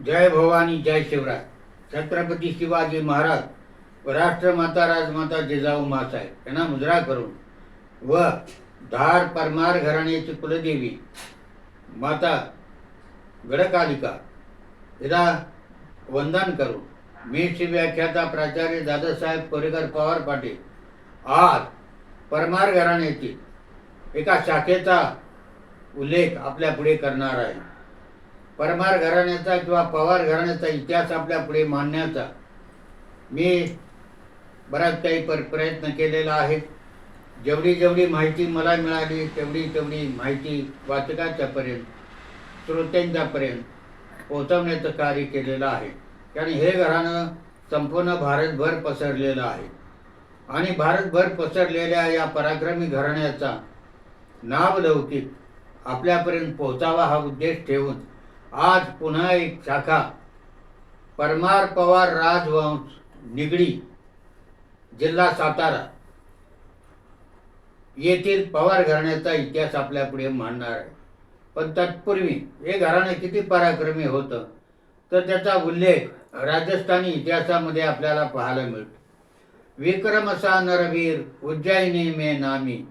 जय भवानी जय शिवराय. छत्रपती शिवाजी महाराज व राष्ट्रमाता राजमाता जिजाऊ मासाहेब यांना मुजरा करून व धार परमार घराण्याची कुलदेवी माता गडकालिका हिला वंदन करून मी श्री व्याख्याता प्राचार्य दादासाहेब कोरेकर पवार पाटील आज परमार घराण्यातील एका शाखेचा उल्लेख आपल्यापुढे करणार आहे. परमार घराण्याचा किंवा पवार घराण्याचा इतिहास आपल्या पुढे मांडण्याचा मी बराच काही पर प्रयत्न केलेला आहे. जेवढी जेवढी माहिती मला मिळाली तेवढी तेवढी माहिती वाचकांच्यापर्यंत श्रोत्यांच्यापर्यंत पोहोचवण्याचं कार्य केलेलं आहे. कारण हे घराणं संपूर्ण भारतभर पसरलेलं आहे. आणि भारतभर पसरलेल्या या पराक्रमी घराण्याचा नावलौकिक आपल्यापर्यंत पोहोचावा हा उद्देश ठेवून आज पुन्हा एक शाखा. परमार पवार राजवंश निगडी जिल्हा सातारा. येथील पवार घराण्याचा इतिहास आपल्या पुढे मांडणार आहे. पण तत्पूर्वी हे घराणं किती पराक्रमी होतं तर त्याचा उल्लेख राजस्थानी इतिहासामध्ये आपल्याला पाहायला मिळतो. विक्रम असा नरवीर उज्जैनी मे नामी.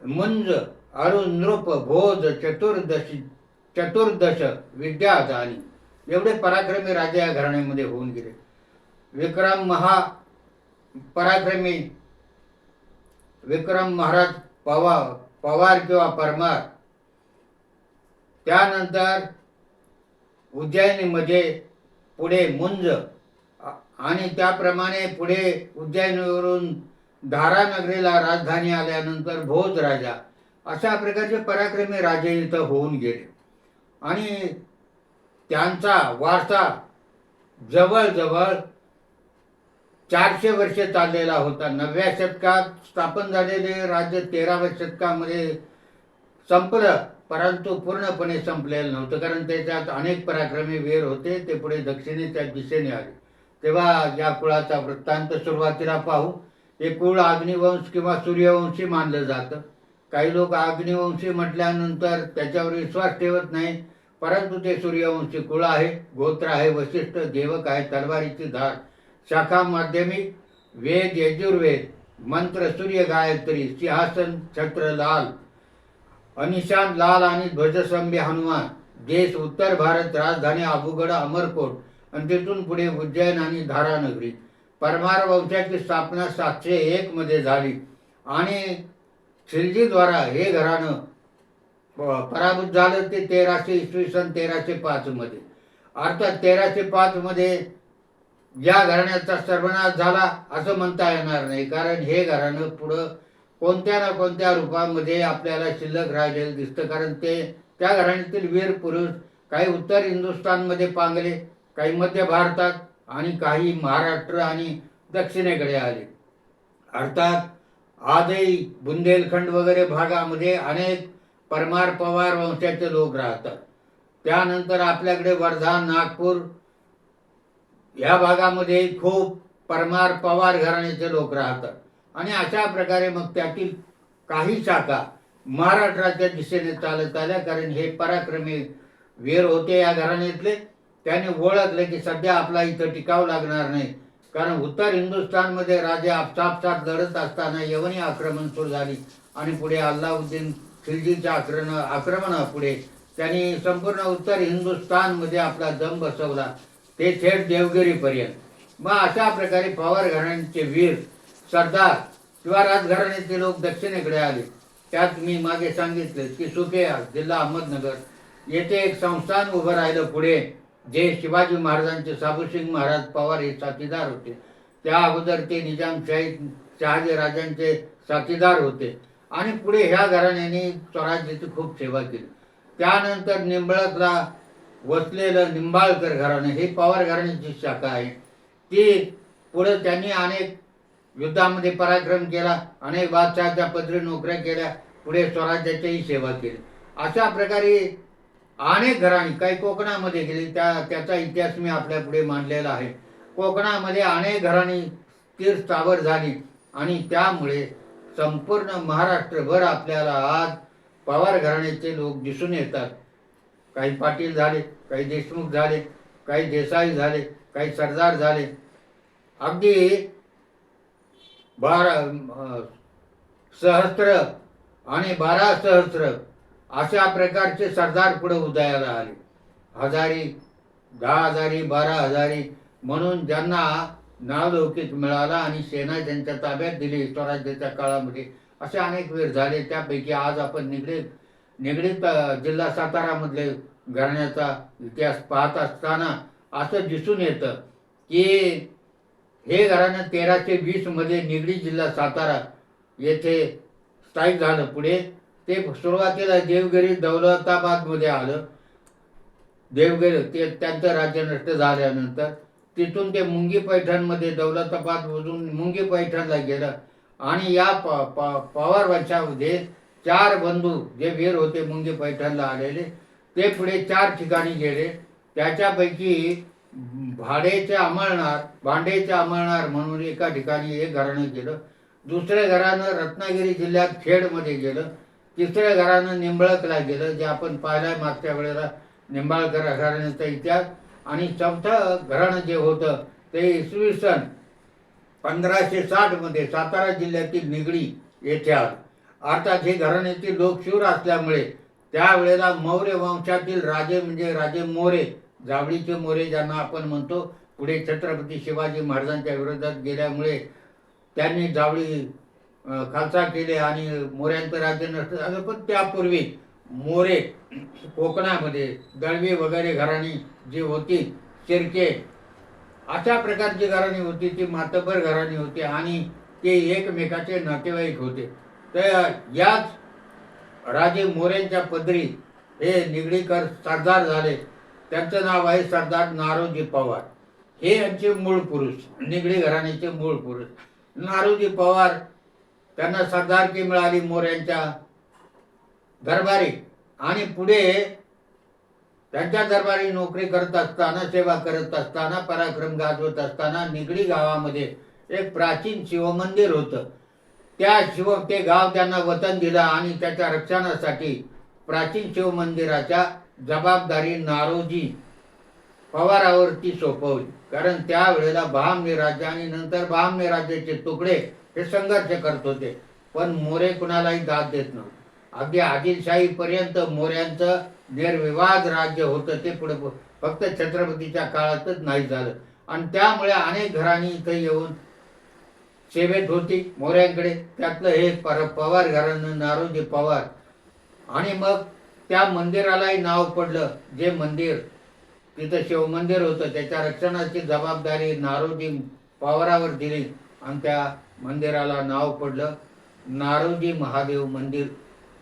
मुंज अरुण नृप भोज चतुर्दशी चतुर्दश विद्या विद्यादानी. एवढे पराक्रमी राजे या घराण्यामध्ये होऊन गेले. विक्रम महा पराक्रमी विक्रम महाराज पवार पवार किंवा परमार. त्यानंतर उज्जैनीमध्ये पुढे मुंज आणि त्याप्रमाणे पुढे उज्जैनीवरून धारानगरीला राजधानी आल्यानंतर भोज राजा. अशा प्रकारचे पराक्रमी राजे इथं होऊन गेले. आणि त्यांचा वारसा जवळजवळ चारशे वर्ष चाललेला होता. नवव्या शतकात स्थापन झालेले राज्य तेराव्या शतकामध्ये संपलं परंतु पूर्णपणे संपलेलं नव्हतं. कारण त्याच्यात अनेक पराक्रमी वीर होते ते पुढे दक्षिणेच्या दिशेने आले. तेव्हा या कुळाचा वृत्तांत सुरुवातीला पाहू हे कुळ अग्निवंश किंवा सूर्यवंशी मानलं जातं. काही लोक अग्निवंशी म्हटल्यानंतर त्याच्यावर विश्वास ठेवत नाही परंतु ते सूर्यवंशी कुळ आहे गोत्र आहे वशिष्ठ देवक आहे तलवारीची धार. शाखा माध्यमिक वेद यजुर्वेद मंत्र सूर्य गायत्री सिंहासन छत्र लाल अनिशान लाल आणि ध्वजस्तंभी हनुमान. देश उत्तर भारत राजधानी अबुगड अमरकोट आणि तिथून पुढे उज्जैन आणि धारानगरी. परमार वंशाची स्थापना सातशे एक मध्ये झाली. आणि खिलजीद्वारा हे घराणं पराभूत झालं ते तेराशे इसवी सन तेराशे पाच मध्ये. अर्थात तेराशे पाच मध्ये या घराण्याचा सर्वनाश झाला असं म्हणता येणार नाही. कारण हे घराणं पुढं कोणत्या ना कोणत्या रूपामध्ये आपल्याला शिल्लक राहिलेलं दिसतं. कारण ते त्या घराण्यातील वीर पुरुष काही उत्तर हिंदुस्थानमध्ये पांगले काही मध्य भारतात आणि काही महाराष्ट्र आणि दक्षिणेकडे आले. अर्थात आजही बुंदेलखंड वगैरे भागामध्ये अनेक परमार पवार वंशाचे लोक राहतात. त्यानंतर आपल्याकडे वर्धा नागपूर ह्या भागामध्ये खूप परमार पवार घराण्याचे लोक राहतात. आणि अशा प्रकारे मग त्यातील काही शाखा महाराष्ट्राच्या दिशेने चालत आल्या कारण हे पराक्रमी वीर होते या घराण्यातले. त्याने ओळखले की सध्या आपला इथं टिकाव लागणार नाही कारण उत्तर हिंदुस्थानमध्ये राजे आपसापसात लढत असताना यवनी आक्रमण सुरू झाली आणि पुढे अल्लाउद्दीन खिलजीच्या आक्रमण आक्रमणापुढे त्यांनी संपूर्ण उत्तर हिंदुस्थानमध्ये आपला दम बसवला. ते थेट देवगिरीपर्यंत. मग अशा प्रकारे पवार घराण्याचे वीर सरदार किंवा राजघराण्याचे लोक दक्षिणेकडे आले. त्यात मी मागे सांगितले की सुपेया जिल्हा अहमदनगर येथे एक संस्थान उभं राहिलं पुढे जे शिवाजी महाराजांचे साबुसिंग महाराज पवार हे साथीदार होते. त्या अगोदर ते निजामशाही शहाजी राजांचे साथीदार होते. आणि पुढे ह्या घराण्याने स्वराज्याची खूप सेवा केली. त्यानंतर निंबळकला वसलेलं निंबाळकर घराणं हे पवार घराण्याची शाखा आहे. ती पुढे त्यांनी अनेक युद्धामध्ये पराक्रम केला अनेक बादशहाच्या पदरी नोकऱ्या केल्या पुढे स्वराज्याच्याही सेवा केली. अशा प्रकारे अनेक घराणी काही कोकणामध्ये गेली त्या त्याचा इतिहास मी आपल्या पुढे मांडलेला आहे. कोकणामध्ये अनेक घराणी स्थिर स्थावर झाली आणि त्यामुळे संपूर्ण महाराष्ट्रभर आपल्याला आज पवार घराण्याचे लोक दिसून येतात. काही पाटील झाले काही देशमुख झाले काही देसाई झाले काही सरदार झाले. अगदी बारा सहस्त्र आणि बारा सहस्त्र अशा प्रकारचे सरदार पुढे उदयाला आले. हजारी दहा हजारी बारा हजारी म्हणून ज्यांना नावलौकिक मिळाला आणि सेना त्यांच्या ताब्यात दिली स्वराज्याच्या काळामध्ये असे अनेक वीर झाले. त्यापैकी आज आपण निगडीत निगडीत जिल्हा सातारामधले घराण्याचा इतिहास पाहत असताना असं दिसून येतं की हे घराणं तेराशे वीसमध्ये निगडी जिल्हा सातारा येथे स्थायिक झालं. पुढे ते सुरुवातीला देवगिरी दौलताबादमध्ये आलं. देवगिरी ते त्यांचं राज्य नष्ट झाल्यानंतर तिथून ते मुंगी पैठणमध्ये दौलताबादमधून मुंगी पैठणला गेलं. आणि या प पवार वंशामध्ये चार बंधू जे वीर होते मुंगी पैठणला आलेले ते पुढे चार ठिकाणी गेले. त्याच्यापैकी भाडेचे अमळणार भांडेचे अमळणार म्हणून एका ठिकाणी एक घराणं गेलं. दुसऱ्या घरानं रत्नागिरी जिल्ह्यात खेडमध्ये गेलं. तिसऱ्या घरानं निंबळकला गेलं जे आपण पाहिलं मागच्या वेळेला निंबाळकर घराण्याचा इतिहास. आणि चौथं घराणं जे होतं ते इसवी सन पंधराशे साठमध्ये सातारा जिल्ह्यातील निगडी येथे आलं. अर्थात हे घराण्यातील लोक शूर असल्यामुळे त्यावेळेला मौर्य वंशातील राजे म्हणजे राजे मोरे जावळीचे मोरे ज्यांना आपण म्हणतो पुढे छत्रपती शिवाजी महाराजांच्या विरोधात गेल्यामुळे त्यांनी जावळी खालसा केले आणि मोऱ्यांचं राज्य नष्ट झालं. पण त्यापूर्वी मोरे कोकणामध्ये दळवी वगैरे घराणी जी होती शिर्के अशा प्रकारची घराणी होती ती मातबर घराणी होती आणि ते एकमेकाचे नातेवाईक होते. तर याच राजे मोऱ्यांच्या पदरी हे निगडीकर सरदार झाले. त्यांचं नाव आहे सरदार नारोजी पवार. हे यांचे मूळ पुरुष निगडी घराण्याचे मूळ पुरुष. नारोजी पवार त्यांना सरदारकी मिळाली मोऱ्यांच्या दरबारी. आणि पुढे त्यांच्या दरबारी नोकरी करत असताना सेवा करत असताना पराक्रम गाजवत असताना निगडी गावामध्ये एक प्राचीन शिवमंदिर होतं. त्या शिव ते गाव त्यांना वतन दिलं आणि त्याच्या रक्षणासाठी प्राचीन शिवमंदिराच्या जबाबदारी नारोजी पवारावरती सोपवली. कारण त्यावेळेला बहामनी राज्य आणि नंतर बहामनी राज्याचे तुकडे हे संघर्ष करत होते. पण मोरे कुणालाही दाद देत नव्हते. अगदी आदिलशाही पर्यंत मोऱ्यांचं निर्विवाद राज्य होतं ते पुढे फक्त छत्रपतीच्या काळातच नाही झालं. आणि त्यामुळे अनेक घराणी इथं येऊन सेवेत होती मोऱ्यांकडे त्यातलं हे पर पवार घरानं नारोजी पवार. आणि मग त्या मंदिरालाही नाव पडलं. जे मंदिर तिथं शिवमंदिर होतं त्याच्या रक्षणाची जबाबदारी नारोजी पवारावर दिली. आणि त्या मंदिराला नाव पडलं नारोजी महादेव मंदिर.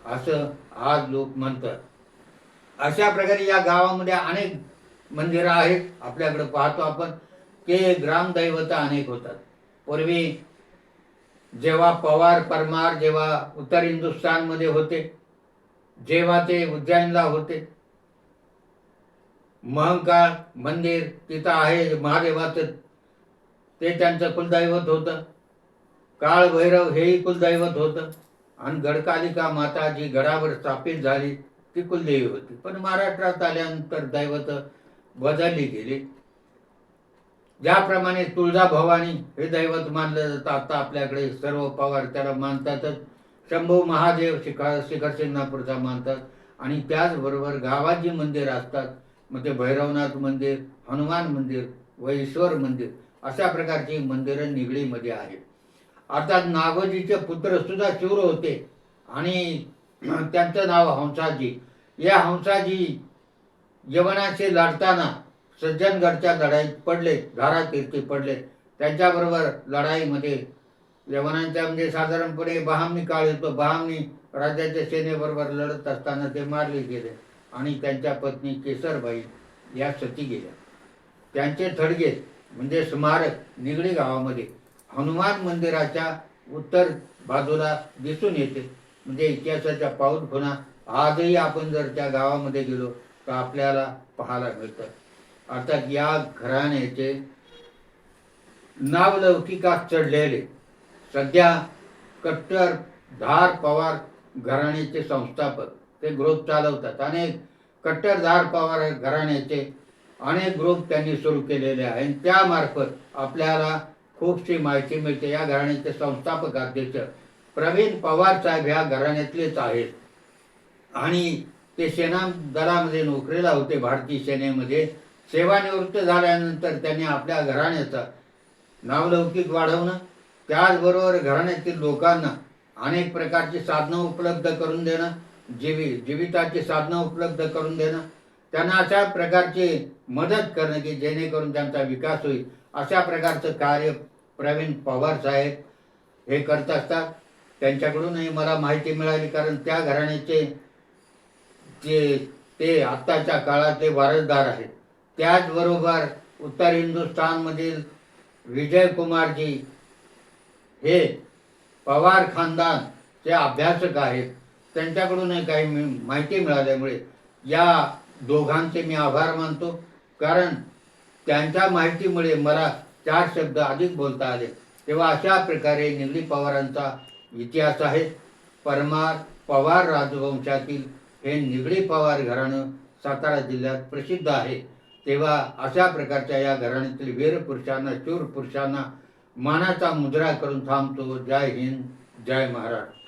असं आज लोक म्हणतात. अशा प्रकारे या गावामध्ये अनेक मंदिरं आहेत. आपल्याकडे पाहतो आपण. ते ग्रामदैवता अनेक होतात. पूर्वी जेव्हा पवार परमार जेव्हा उत्तर हिंदुस्थानमध्ये होते जेव्हा ते उज्जैनला होते महंकाळ मंदिर तिथं आहे महादेवाचं ते त्यांचं कुलदैवत होतं. काळ भैरव हेही कुलदैवत होतं. आणि गडकालिका माता जी गडावर स्थापित झाली ती कुलदेवी होती. पण महाराष्ट्रात आल्यानंतर दैवत बदलली गेली. ज्याप्रमाणे तुळजा भवानी हे दैवत मानलं जातं आता आपल्याकडे सर्व पवार त्याला मानतातच. शंभू महादेव शिखा शिखर शिंगणापूरचा मानतात. आणि त्याचबरोबर गावात जी मंदिर असतात. मग ते भैरवनाथ मंदिर हनुमान मंदिर व ईश्वर मंदिर अशा प्रकारची मंदिरं निगडीमध्ये आहेत. अर्थात नागोजीचे पुत्र सुद्धा शूर होते. आणि त्यांचं नाव हंसाजी. या हंसाजी यवनाशी लढताना सज्जनगडच्या लढाईत पडले धारातीर्थी पडले. त्यांच्याबरोबर लढाईमध्ये यवनांच्या म्हणजे साधारणपणे बहामनी काळ येतो. बहामनी राज्याच्या सेनेबरोबर लढत असताना ते मारले गेले आणि त्यांच्या पत्नी केसरबाई या सती गेल्या. त्यांचे थडगे म्हणजे स्मारक निगडी गावामध्ये हनुमान मंदिराच्या उत्तर बाजूला दिसून येते. म्हणजे इतिहासाच्या पाऊल खुणा आजही आपण जर त्या गावामध्ये गेलो तर आपल्याला पाहायला मिळतं. अर्थात या घराण्याचे नावलौकिकात चढलेले. सध्या कट्टर धार पवार घराण्याचे संस्थापक ते ग्रुप चालवतात. अनेक कट्टरधार पवार घराण्याचे अनेक ग्रुप त्यांनी सुरू केलेले आहे. आणि त्यामार्फत आपल्याला खूपशी माहिती मिळते. या घराण्याचे संस्थापक अध्यक्ष प्रवीण पवार साहेब ह्या घराण्यातलेच आहेत. आणि ते सेना दलामध्ये नोकरीला होते भारतीय सेनेमध्ये. सेवानिवृत्त झाल्यानंतर त्यांनी आपल्या घराण्याचा नावलौकिक वाढवणं त्याचबरोबर घराण्यातील लोकांना अनेक प्रकारची साधनं उपलब्ध करून देणं जीवी जीविताची साधनं उपलब्ध करून देणं. त्यांना अशा प्रकारची मदत करणं की जेणेकरून त्यांचा विकास होईल. अशा प्रकारचं कार्य प्रवीण पवार साहेब हे करत असतात. त्यांच्याकडूनही मला माहिती मिळाली कारण त्या घराण्याचे जे ते आत्ताच्या काळातले वारसदार आहेत त्याचबरोबर उत्तर हिंदुस्थानमधील विजय कुमारजी हे पवार खानदानचे अभ्यासक आहेत. त्यांच्याकडूनही काही मी- माहिती मिळाल्यामुळे या दोघांचे मी आभार मानतो कारण त्यांच्या माहितीमुळे मला चार शब्द अधिक बोलता आले. तेव्हा अशा प्रकारे निगडी पवारांचा इतिहास आहे. परमार पवार राजवंशातील हे निगडी पवार घराणं सातारा जिल्ह्यात प्रसिद्ध आहे. तेव्हा अशा प्रकारच्या या घराण्यातील वीर पुरुषांना शूर पुरुषांना मानाचा मुद्रा करून थांबतो. जय हिंद जय महाराष्ट्र.